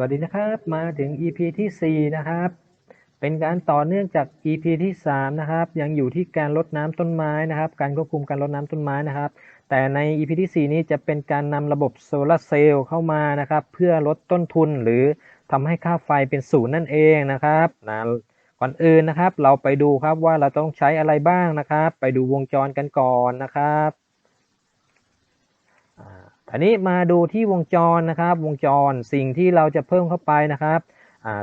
วัสดีนะครับมาถึง EP ที่ 4 นะครับ เป็นการต่อเนื่องจาก EP ที่ 3 นะครับ ยังอยู่ที่การลดน้ำต้นไม้นะครับ การควบคุมการลดน้ำต้นไม้นะครับ แต่ใน EP ที่ 4 นี้จะเป็นการนำระบบโซลาร์เซลล์เข้ามานะครับ เพื่อลดต้นทุนหรือทำให้ค่าไฟเป็นศูนย์นั่นเองนะครับนะก่อนอื่นนะครับ เราไปดูครับว่าเราต้องใช้อะไรบ้างนะครับ ไปดูวงจรกันก่อนนะครับ อ่านี้มาดูที่วงจรนะครับ วงจรสิ่งที่เราจะเพิ่มเข้าไปนะครับ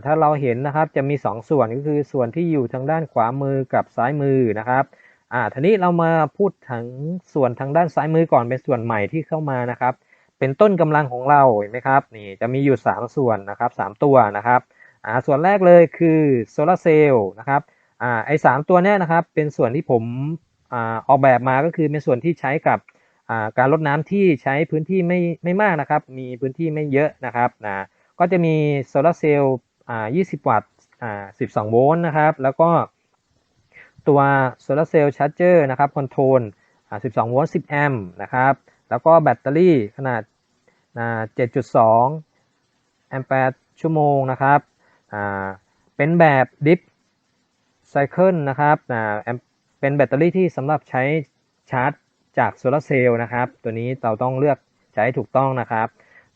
ถ้าเราเห็นนะครับจะมี 2 ส่วนก็คือส่วนที่อยู่ทางด้านขวามือกับซ้ายมือนะครับอ่าทีนี้เรามาพูดถึงส่วนทางด้านซ้ายมือก่อนเป็นส่วนใหม่ที่เข้ามานะครับ เป็นต้นกำลังของเราเห็นไหมครับนี่จะมีอยู่ 3 ส่วนนะครับ 3 ตัวนะครับอ่าส่วนแรกเลยคือโซลาร์เซลล์นะครับอ่าไอ้สามตัวเนี้ยนะครับเป็นส่วนที่ผมอ่าออกแบบมาก็คือเป็นส่วนที่ใช้กับ การลดน้ำที่ใช้พื้นที่ไม่ไม่มากนะครับ มีพื้นที่ไม่เยอะนะครับนะก็จะมีโซลาร์เซลล์20 วัตต์12 โวลต์นะครับ แล้วก็ตัวโซลาร์เซลล์ชาร์จเจอร์นะครับคอนโทรล12 โวลต์ 10 แอมป์นะครับ แล้วก็แบตเตอรี่ขนาด 7.2 แอมแปร์ชั่วโมงนะครับ เป็นแบบดิฟไซเคิลนะครับ เป็นแบตเตอรี่ที่สำหรับใช้ชาร์จ จากโซลาร์เซลล์นะครับ ตัวนี้เราต้องเลือกใช้ถูกต้องนะครับ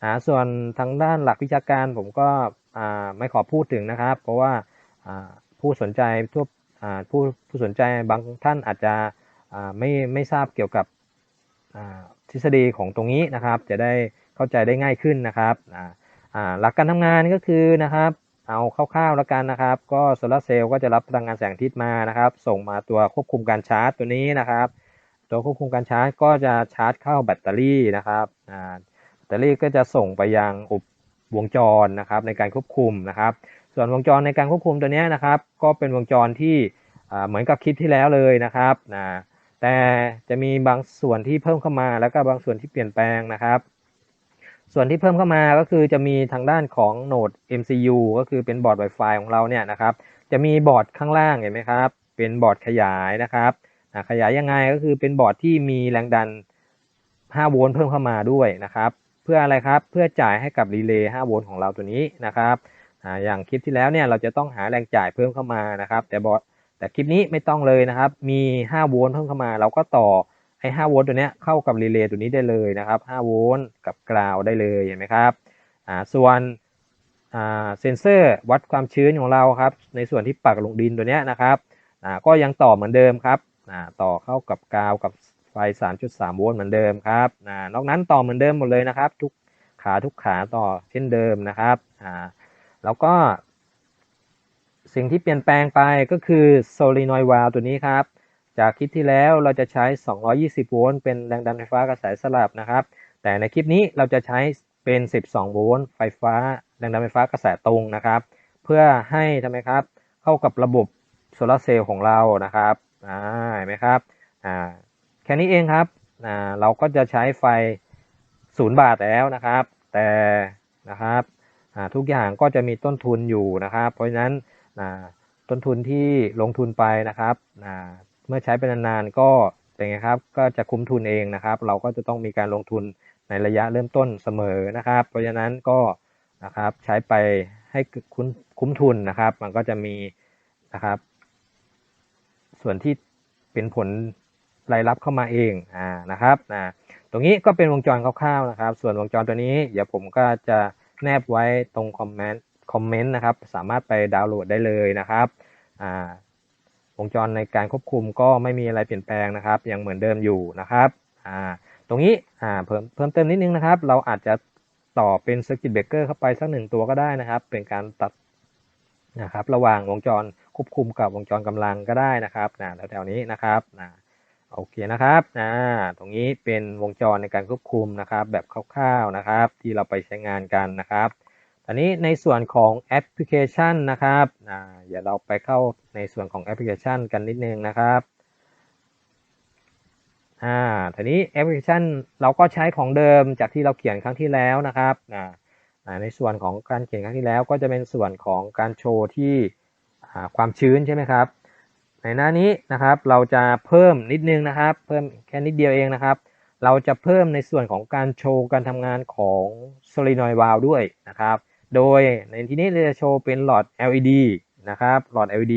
อ่าส่วนทางด้านหลักวิชาการผมก็ไม่ขอพูดถึงนะครับ เพราะว่าผู้สนใจทั่วผู้ผู้สนใจบางท่านอาจจะไม่ไม่ทราบเกี่ยวกับทฤษฎีของตรงนี้นะครับ จะได้เข้าใจได้ง่ายขึ้นนะครับหลักการทำงานก็คือนะครับเอาคร่าวๆแล้วกันนะครับ ก็โซลาร์เซลล์ก็จะรับพลังงานแสงอาทิตย์มานะครับ ส่งมาตัวควบคุมการชาร์จตัวนี้นะครับ ตัวควบคุมการชาร์จก็จะชาร์จเข้าแบตเตอรี่นะครับแบตเตอรี่ก็จะส่งไปยังอุปวงจรนะครับในการควบคุมนะครับ ส่วนวงจรในการควบคุมตัวนี้นะครับ ก็เป็นวงจรที่เหมือนกับคลิปที่แล้วเลยนะครับนะแต่จะมีบางส่วนที่เพิ่มเข้ามาแล้วก็บางส่วนที่เปลี่ยนแปลงนะครับ ส่วนที่เพิ่มเข้ามาก็คือจะมีทางด้านของโหนด MCU ก็คือเป็นบอร์ด Wi-Fi ของเราเนี่ยนะครับ จะมีบอร์ดข้างล่างเห็นไหมครับ เป็นบอร์ดขยายนะครับ ขยายยังไงก็คือเป็นบอร์ดที่มีแรงดัน 5 โวลต์เพิ่มเข้ามาด้วยนะครับ เพื่ออะไรครับเพื่อจ่ายให้กับรีเลย์ 5 โวลต์ของเราตัวนี้นะครับออย่างคลิปที่แล้วเนี่ยเราจะต้องหาแรงจ่ายเพิ่มเข้ามานะครับ แต่บอร์ดแต่คลิปนี้ไม่ต้องเลยนะครับ มี 5 โวลต์เพิ่มเข้ามา เราก็ต่อไอ้ 5 โวลต์ตัวเนี้ยเข้ากับรีเลย์ตัวนี้ได้เลยนะครับ 5 โวลต์กับกราวได้เลยเห็นไหมครับส่วนเซนเซอร์วัดความชื้นของเราครับ ในส่วนที่ปักลงดินตัวเนี้ยนะครับก็ยังต่อเหมือนเดิมครับ อ่าต่อเข้ากับกาวกับไฟ 3.3 โวลต์เหมือนเดิมครับอ่านอกนั้นต่อเหมือนเดิมหมดเลยนะครับ ทุกขาทุกขาต่อเช่นเดิมนะครับอ่าแล้วก็ สิ่งที่เปลี่ยนแปลงไปก็คือโซลินอยวาลตัวนี้ครับ จากคลิปที่แล้วเราจะใช้ 220 โวลต์เป็นแรงดันไฟฟ้ากระแสสลับนะครับ แต่ในคลิปนี้เราจะใช้เป็น 12 โวลต์ไฟฟ้าแรงดันไฟฟ้ากระแสตรงนะครับ เพื่อให้ทำไมครับ เข้ากับระบบโซลาร์เซลล์ของเรานะครับ อ่าเห็นไหมครับอ่าแค่นี้เองครับอ่าเราก็จะใช้ไฟ0บาทแล้วนะครับ แต่นะครับอ่าทุกอย่างก็จะมีต้นทุนอยู่นะครับ เพราะฉะนั้นอ่าต้นทุนที่ลงทุนไปนะครับอ่าเมื่อใช้เป็นนานๆก็เป็นไงครับก็จะคุ้มทุนเองนะครับ เราก็จะต้องมีการลงทุนในระยะเริ่มต้นเสมอนะครับ เพราะฉะนั้นก็นะครับใช้ไปให้คุ้มคุ้มทุนนะครับ มันก็จะมีนะครับ ส่วนที่เป็นผลรายรับเข้ามาเองอ่านะครับนะตรงนี้ก็เป็นวงจรคร่าวๆนะครับ ส่วนวงจรตัวนี้ เดี๋ยวผมก็จะแนบไว้ตรงคอมเมนต์คอมเมนต์นะครับ สามารถไปดาวน์โหลดได้เลยนะครับอ่าวงจรในการควบคุมก็ไม่มีอะไรเปลี่ยนแปลงนะครับ ยังเหมือนเดิมอยู่นะครับอ่าตรงนี้อ่าเพิ่มเพิ่มเติมนิดนึงนะครับ เราอาจจะต่อเป็น Circuit Breaker เข้าไปสักหนึ่งตัวก็ได้นะครับ เป็นการตัดนะครับ ระหว่างวงจร ควบคุมกับวงจรกำลังก็ได้นะครับนะแถวๆนี้นะครับนะโอเคนะครับนะตรงนี้เป็นวงจรในการควบคุมนะครับ แบบคร่าวๆนะครับ ที่เราไปใช้งานกันนะครับตอนนี้ในส่วนของแอปพลิเคชันนะครับอ่าเดี๋ยวเราไปเข้าในส่วนของแอปพลิเคชันกันนิดนึงนะครับอ่าทีนี้แอปพลิเคชันเราก็ใช้ของเดิมจากที่เราเขียนครั้งที่แล้วนะครับอ่าในส่วนของการเขียนครั้งที่แล้วก็จะเป็นส่วนของการโชว์ที่ ความชื้นใช่ไหมครับ ในหน้านี้นะครับเราจะเพิ่มนิดนึงนะครับ เพิ่มแค่นิดเดียวเองนะครับ เราจะเพิ่มในส่วนของการโชว์การทำงานของ solenoid valve ด้วยนะครับ โดยในที่นี้เราจะโชว์เป็นหลอด LED นะครับหลอด LED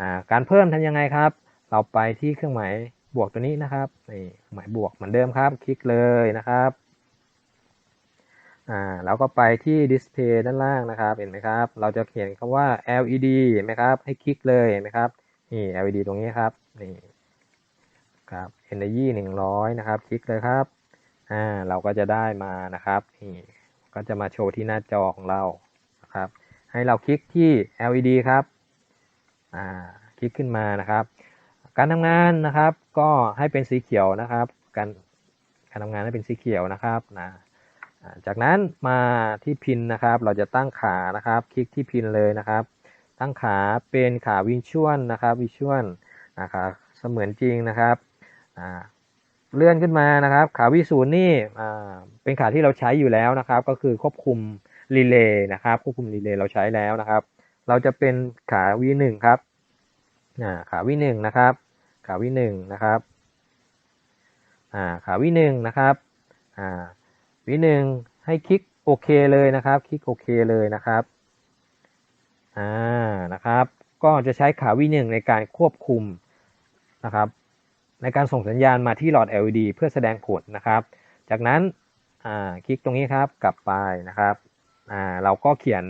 อ่าการเพิ่มทำยังไงครับ เราไปที่เครื่องหมายบวกตัวนี้นะครับนี่หมายบวกเหมือนเดิมครับ คลิกเลยนะครับ อ่าแล้วก็ไปที่ดิสเพย์ด้านล่างนะครับ เห็นไหมครับ เราจะเขียนคำว่า LED เห็นไหมครับ ให้คลิกเลยเห็นไหมครับ นี่ LED ตรงนี้ครับ นี่ครับ Energy 100 นะครับ คลิกเลยครับ อ่า เราก็จะได้มานะครับ นี่ ก็จะมาโชว์ที่หน้าจอของเรา นะครับ ให้เราคลิกที่ LED ครับ อ่า คลิกขึ้นมานะครับ การทำงานนะครับ ก็ให้เป็นสีเขียวนะครับ การการทำงานให้เป็นสีเขียวนะครับ นะอ่า จากนั้นมาที่พินนะครับ เราจะตั้งขานะครับ คลิกที่พินเลยนะครับ ตั้งขาเป็นขาวิชวลนะครับวิชวลนะครับเสมือนจริงนะครับเลื่อนขึ้นมานะครับ ขาวิศูนย์นี่เป็นขาที่เราใช้อยู่แล้วนะครับ ก็คือควบคุมรีเลย์นะครับ ควบคุมรีเลย์เราใช้แล้วนะครับ เราจะเป็นขาวีหนึ่งครับขาวีหนึ่งนะครับ ขาวีหนึ่งนะครับขาวีหนึ่งนะครับ วีหนึ่งให้คลิกโอเคเลยนะครับ คลิกโอเคเลยนะครับอ่านะครับ ก็จะใช้ขาวีหนึ่งในการควบคุมนะครับ ในการส่งสัญญาณมาที่หลอด LED เพื่อแสดงผลนะครับ จากนั้นอ่าคลิกตรงนี้ครับกลับไปนะครับอ่าเราก็เขียน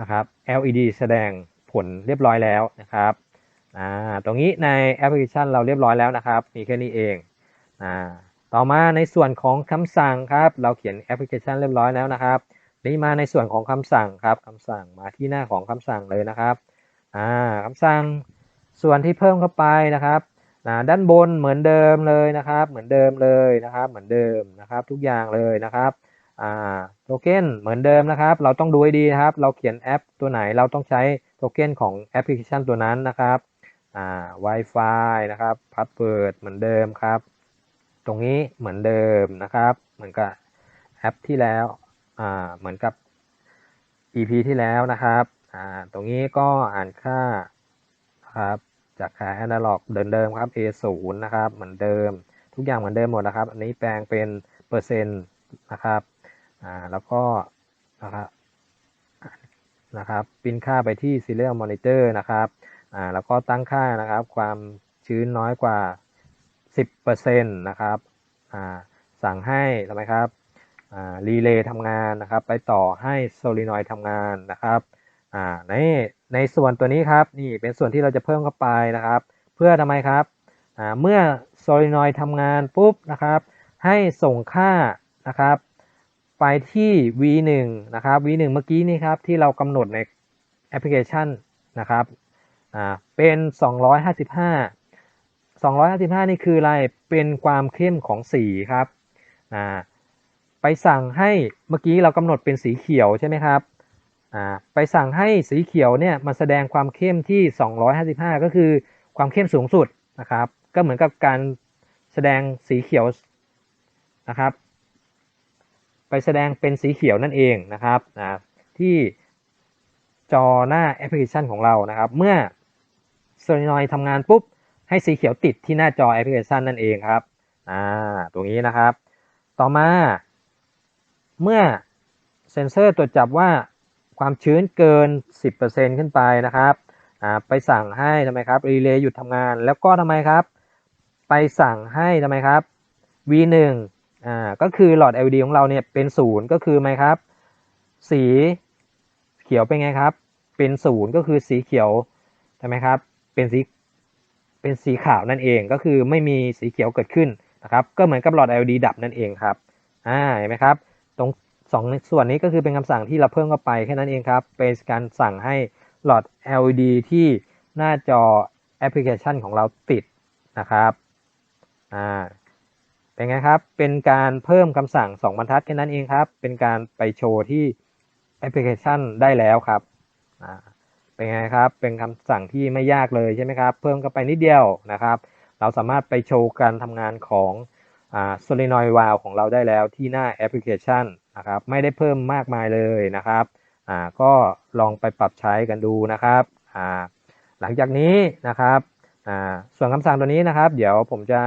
นะครับ LED แสดงผลเรียบร้อยแล้วนะครับอ่าตรงนี้ในแอปพลิเคชันเราเรียบร้อยแล้วนะครับ มีแค่นี้เองอ่า ต่อมาในส่วนของคำสั่งครับ เราเขียนแอปพลิเคชันเรียบร้อยแล้วนะครับนี่มาในส่วนของคำสั่งครับคำสั่งมาที่หน้าของคำสั่งเลยนะครับอ่าคำสั่งส่วนที่เพิ่มเข้าไปนะครับด้านบนเหมือนเดิมเลยนะครับ เหมือนเดิมเลยนะครับ เหมือนเดิมนะครับ ทุกอย่างเลยนะครับอ่าโทเค็นเหมือนเดิมนะครับ เราต้องดูให้ดีนะครับ เราเขียนแอปตัวไหนเราต้องใช้โทเค็นของแอปพลิเคชันตัวนั้นนะครับอ่า Wi-Fi นะครับพาสเวิร์ดเหมือนเดิมครับ ตรงนี้เหมือนเดิมนะครับ เหมือนกับแอปที่แล้วอ่าเหมือนกับ EP ที่แล้วนะครับอ่าตรงนี้ก็อ่านค่าครับจากค่า analog เดิมเดิมครับ A0 นะครับ เหมือนเดิม ทุกอย่างเหมือนเดิมหมดนะครับ อันนี้แปลงเป็นเปอร์เซ็นต์นะครับอ่าแล้วก็นะครับนะครับปินค่าไปที่ serial monitor นะครับอ่าแล้วก็ตั้งค่านะครับ ความชื้นน้อยกว่า 10%นะครับอ่าสั่งให้ทำไมครับรีเลย์ทำงานนะครับ ไปต่อให้โซลินอยด์ทำงานนะครับในในส่วนตัวนี้ครับนี่เป็นส่วนที่เราจะเพิ่มเข้าไปนะครับ เพื่อทำไมครับเมื่อโซลินอยด์ทำงานปุ๊บนะครับ ให้ส่งค่านะครับ ไปที่ v1 นะครับ v1 เมื่อกี้นี่ครับที่เรากำหนดในแอปพลิเคชันนะครับเป็น 255 255 นี่คืออะไร เป็นความเข้มของสีครับ อ่า ไปสั่งให้ เมื่อกี้เรากำหนดเป็นสีเขียวใช่ไหมครับ อ่า ไปสั่งให้สีเขียวเนี่ยมาแสดงความเข้มที่ 255 ก็คือความเข้มสูงสุดนะครับ ก็เหมือนกับการแสดงสีเขียวนะครับ ไปแสดงเป็นสีเขียวนั่นเองนะครับที่จอหน้าแอปพลิเคชันของเรานะครับ เมื่อโซลินอยทำงานปุ๊บ ให้สีเขียวติดที่หน้าจอแอปพลิเคชันนั่นเองครับอ่าตรงนี้นะครับ ต่อมา เมื่อเซ็นเซอร์ตรวจจับว่าความชื้นเกิน 10%ขึ้นไปนะครับอ่าไปสั่งให้ทำไมครับรีเลย์หยุดทำงาน แล้วก็ทำไมครับ ไปสั่งให้ทำไมครับ V1 อ่าก็คือหลอด LED ของเราเนี่ยเป็นศูนย์ก็คือไหมครับ สีเขียวเป็นไงครับ เป็นศูนย์ก็คือสีเขียวใช่ไหมครับ เป็นสี เป็นสีขาวนั่นเอง ก็คือไม่มีสีเขียวเกิดขึ้นนะครับก็เหมือนกับหลอด LED ดับนั่นเองครับอ่าเห็นไหมครับตรงสองส่วนนี้ก็คือเป็นคำสั่งที่เราเพิ่มเข้าไปแค่นั้นเองครับเป็นการสั่งให้หลอด LED ที่หน้าจอแอปพลิเคชันของเราติดนะครับอ่าเป็นไงครับ เป็นการเพิ่มคำสั่ง 2 บรรทัดแค่นั้นเองครับ เป็นการไปโชว์ที่แอปพลิเคชันได้แล้วครับอ่า เป็นไงครับ เป็นคำสั่งที่ไม่ยากเลยใช่ไหมครับ เพิ่มเข้าไปนิดเดียวนะครับ เราสามารถไปโชว์การทำงานของโซลินอยวาลของเราได้แล้วที่หน้าแอปพลิเคชันนะครับ ไม่ได้เพิ่มมากมายเลยนะครับก็ลองไปปรับใช้กันดูนะครับหลังจากนี้นะครับส่วนคำสั่งตัวนี้นะครับ เดี๋ยวผมจะ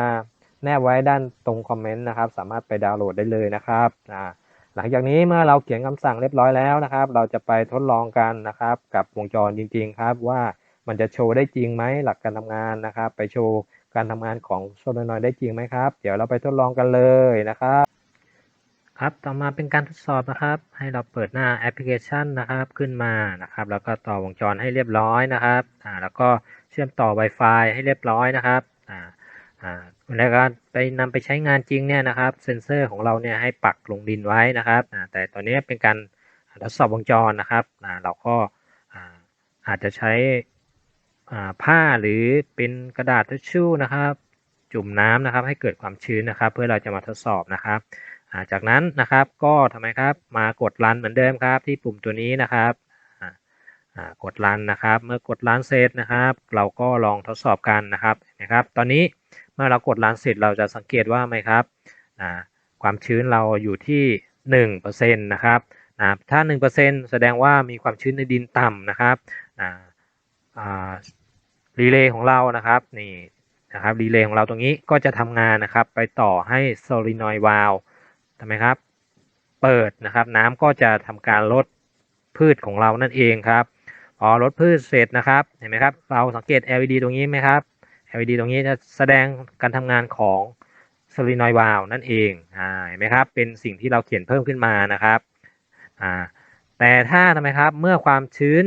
แนบไว้ด้านตรงคอมเมนต์นะครับ สามารถไปดาวน์โหลดได้เลยนะครับ หลังจากนี้เมื่อเราเขียนคำสั่งเรียบร้อยแล้วนะครับ เราจะไปทดลองกันนะครับ กับวงจรจริง ๆ ครับว่ามันจะโชว์ได้จริงไหมหลักการทำงานนะครับ ไปโชว์การทำงานของโซลานอยได้จริงไหมครับ เดี๋ยวเราไปทดลองกันเลยนะครับ ครับต่อมาเป็นการทดสอบนะครับ ให้เราเปิดหน้าแอปพลิเคชันนะครับขึ้นมานะครับ แล้วก็ต่อวงจรให้เรียบร้อยนะครับอ่าแล้วก็เชื่อมต่อ Wi-Fi ให้เรียบร้อยนะครับอ่า นการไปนำไปใช้งานจริงเนี่ยนะครับเซ็นเซอร์ของเราเนี่ยให้ปักลงดินไว้นะครับแต่ตอนนี้เป็นการทดสอบวงจรนะครับเราก็อาจจะใช้ผ้าหรือเป็นกระดาษทิชชู่นะครับ จุ่มน้ำนะครับให้เกิดความชื้นนะครับ เพื่อเราจะมาทดสอบนะครับจากนั้นนะครับก็ทำไมครับมากดรันเหมือนเดิมครับ ที่ปุ่มตัวนี้นะครับกดรันนะครับ เมื่อกดรันเสร็จนะครับ เราก็ลองทดสอบกันนะครับนะครับ ตอนนี้ เมื่อเรากดรันเสร็จเราจะสังเกตว่าไหมครับอ่าความชื้นเราอยู่ที่1%นะครับอ่าถ้า 1%แสดงว่ามีความชื้นในดินต่ำนะครับอ่าอ่ารีเลย์ของเรานะครับนี่นะครับรีเลย์ของเราตรงนี้ก็จะทำงานนะครับไปต่อให้โซลินอยด์วาลทำไมครับ เปิดนะครับน้ำก็จะทำการลดพืชของเรานั่นเองครับพอลดพืชเสร็จนะครับเห็นไหมครับเราสังเกต LED ตรงนี้ไหมครับ LED ตรงนี้จะแสดงการทำงานของโซลินอยด์วาลนั่นเองอ่าเห็นไหมครับ เป็นสิ่งที่เราเขียนเพิ่มขึ้นมานะครับอ่าแต่ถ้าทำไมครับ เมื่อความชื้น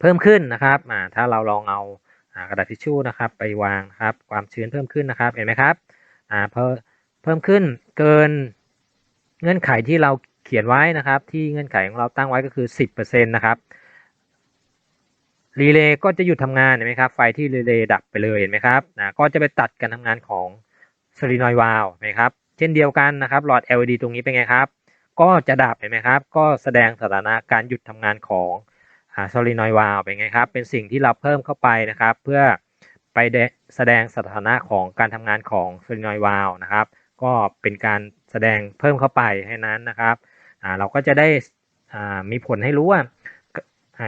เพิ่มขึ้นนะครับอ่าถ้าเราลองเอากระดาษทิชชู่นะครับ ไปวางครับ ความชื้นเพิ่มขึ้นนะครับ เห็นไหมครับอ่าพอเพิ่มขึ้นเกินเงื่อนไขที่เราเขียนไว้นะครับ ที่เงื่อนไขของเราตั้งไว้ก็คือ 10%นะครับ รีเลย์ก็จะหยุดทำงานเห็นไหมครับ ไฟที่รีเลย์ดับไปเลยเห็นไหมครับนะก็จะไปตัดการทำงานของโซลินอยด์วาลวนไหมครับ เช่นเดียวกันนะครับหลอด LED ตรงนี้เป็นไงครับ ก็จะดับเห็นไหมครับ ก็แสดงสถานะการหยุดทำงานของโซลินอยด์วาลเป็นไงครับ เป็นสิ่งที่เราเพิ่มเข้าไปนะครับ เพื่อไปแสดงสถานะของการทำงานของโซลินอยด์วาลนะครับ ก็เป็นการแสดงเพิ่มเข้าไปให้นั้นนะครับอ่าเราก็จะได้อ่ามีผลให้รู้ว่า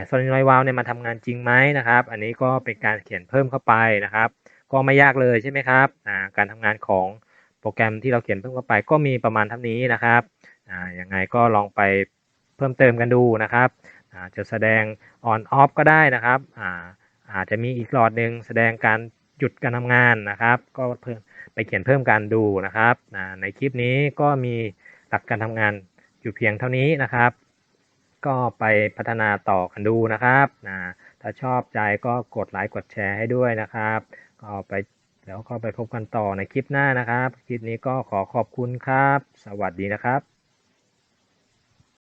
โซลินอยด์วาลเนี่ยมาทำงานจริงไหมนะครับ อันนี้ก็เป็นการเขียนเพิ่มเข้าไปนะครับ ก็ไม่ยากเลยใช่ไหมครับการทำงานของโปรแกรมที่เราเขียนเพิ่มเข้าไป ก็มีประมาณเท่านี้นะครับอ่ายังไงก็ลองไปเพิ่มเติมกันดูนะครับจะแสดง on off ก็ได้นะครับอาอาจจะมีอีกหลอดหนึ่งแสดงการหยุดการทำงานนะครับ ก็เพิ่มไปเขียนเพิ่มการดูนะครับ ในคลิปนี้ก็มีหลักการทำงานอยู่เพียงเท่านี้นะครับ ก็ไปพัฒนาต่อกันดูนะครับถ้าชอบใจก็กดไลค์กดแชร์ให้ด้วยนะครับ ก็ไปแล้วก็ไปพบกันต่อในคลิปหน้านะครับ คลิปนี้ก็ขอขอบคุณครับ สวัสดีนะครับ